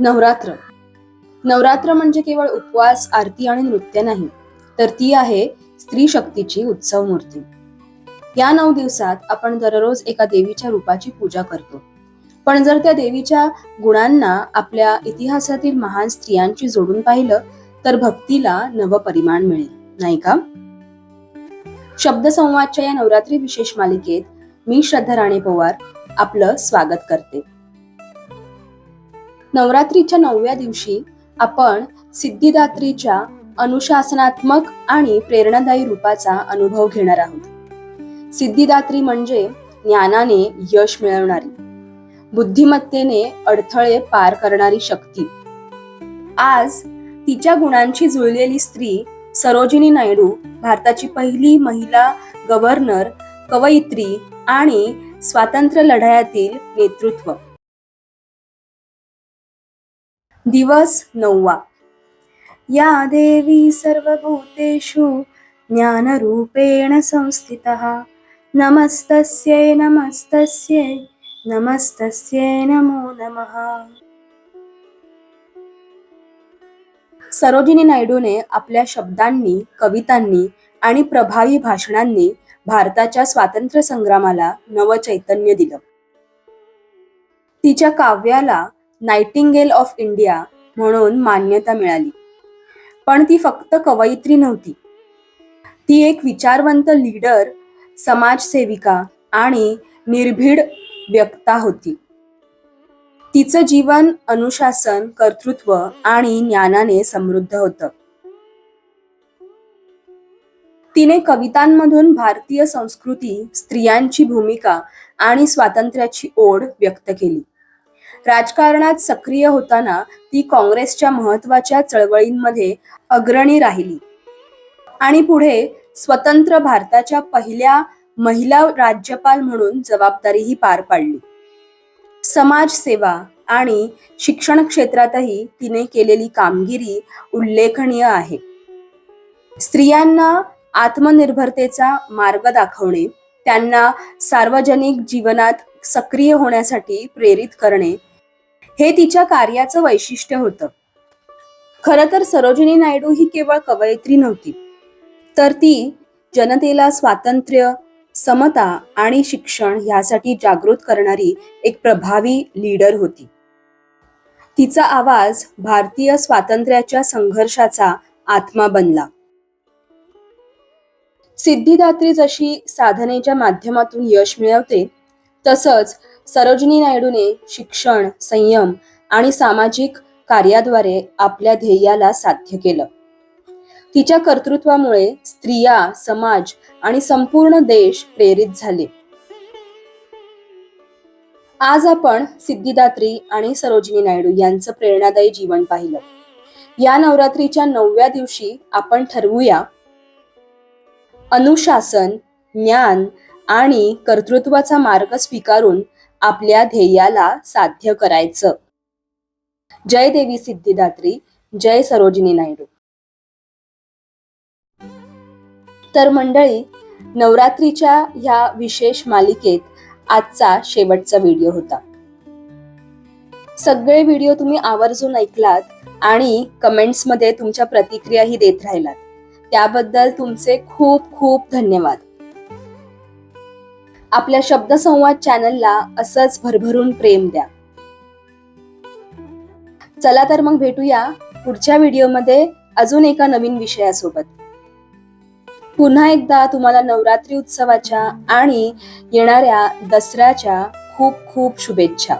नवरात्र. नवरात्र म्हणजे केवळ उपवास आरती आणि नृत्य नाही तर ती आहे स्त्री शक्तीची उत्सव मूर्ती. या नऊ दिवसात आपण दररोज एका देवीच्या रूपाची पूजा करतो. पण जर त्या देवीच्या गुणांना आपल्या इतिहासातील महान स्त्रियांची जोडून पाहिलं तर भक्तीला नव परिमाण मिळेल नाही का? शब्दसंवादच्या या नवरात्री विशेष मालिकेत मी श्रद्धा राणे पवार आपलं स्वागत करते. नवरात्रीच्या नवव्या दिवशी आपण सिद्धिदात्रीच्या अनुशासनात्मक आणि प्रेरणादायी रूपाचा अनुभव घेणार आहोत. सिद्धिदात्री म्हणजे ज्ञानाने यश मिळवणारी बुद्धिमत्तेने अडथळे पार करणारी शक्ती. आज तिच्या गुणांची जुळलेली स्त्री सरोजिनी नायडू भारताची पहिली महिला गव्हर्नर कवयित्री आणि स्वातंत्र्य लढ्यातील नेतृत्व. दिवस नववा. या देवी सर्वभूतेषु ज्ञानरूपेण संस्थितः. नमस्तस्यै नमस्तस्यै नमस्तस्यै नमो नमः. सरोजिनी नायडूने आपल्या शब्दांनी कवितांनी आणि प्रभावी भाषणांनी भारताच्या स्वातंत्र्य संग्रामाला नवचैतन्य दिलं. तिच्या काव्याला नायटिंगेल ऑफ इंडिया म्हणून मान्यता मिळाली. पण ती फक्त कवयित्री नव्हती. ती एक विचारवंत लीडर समाजसेविका आणि निर्भीड व्यक्ता होती. तिचं जीवन अनुशासन कर्तृत्व आणि ज्ञानाने समृद्ध होतं. तिने कवितांमधून भारतीय संस्कृती स्त्रियांची भूमिका आणि स्वातंत्र्याची ओढ व्यक्त केली. राजकारणात सक्रिय होताना ती काँग्रेसच्या महत्त्वाच्या चळवळींमध्ये अग्रणी राहिली. आणि पुढे स्वतंत्र भारताच्या पहिल्या महिला राज्यपाल म्हणून जबाबदारीही पार पाडली. समाजसेवा आणि शिक्षण क्षेत्रातही तिने केलेली कामगिरी उल्लेखनीय आहे. स्त्रियांना आत्मनिर्भरतेचा मार्ग दाखवणे त्यांना सार्वजनिक जीवनात सक्रिय होण्यासाठी प्रेरित करणे हे तिच्या कार्याचं वैशिष्ट्य होतं. खरं तर सरोजिनी नायडू ही केवळ कवयित्री नव्हती तर ती जनतेला स्वातंत्र्य समता आणि शिक्षण यासाठी जागृत करणारी एक प्रभावी लीडर होती. तिचा आवाज भारतीय स्वातंत्र्याच्या संघर्षाचा आत्मा बनला. सिद्धिदात्री जशी साधनेच्या माध्यमातून यश मिळवते तसंच सरोजिनी नायडूने शिक्षण संयम आणि सामाजिक कार्याद्वारे आपल्या ध्येयाला साध्य केलं. तिच्या कर्तृत्वामुळे स्त्रिया समाज आणि संपूर्ण देश प्रेरित झाले. आज आपण सिद्धिदात्री आणि सरोजिनी नायडू यांचं प्रेरणादायी जीवन पाहिलं. या नवरात्रीच्या नवव्या दिवशी आपण ठरवूया अनुशासन ज्ञान आणि कर्तृत्वाचा मार्ग स्वीकारून आपल्या ध्येयाला साध्य करायचं. जय देवी सिद्धिदात्री जय सरोजिनी नायडू. तर मंडळी नवरात्रीच्या ह्या विशेष मालिकेत आजचा शेवटचा व्हिडिओ होता. सगळे व्हिडिओ तुम्ही आवर्जून ऐकलात आणि कमेंट्समध्ये तुमच्या प्रतिक्रियाही देत राहिलात. त्याबद्दल तुमचे खूप खूप धन्यवाद. आपल्या शब्दसंवाद चॅनलला असंच भरभरून प्रेम द्या. चला तर मग भेटूया पुढच्या व्हिडिओमध्ये अजून एका नवीन विषयासोबत. पुन्हा एकदा तुम्हाला नवरात्री उत्सवाच्या आणि येणाऱ्या दसऱ्याच्या खूप खूप शुभेच्छा.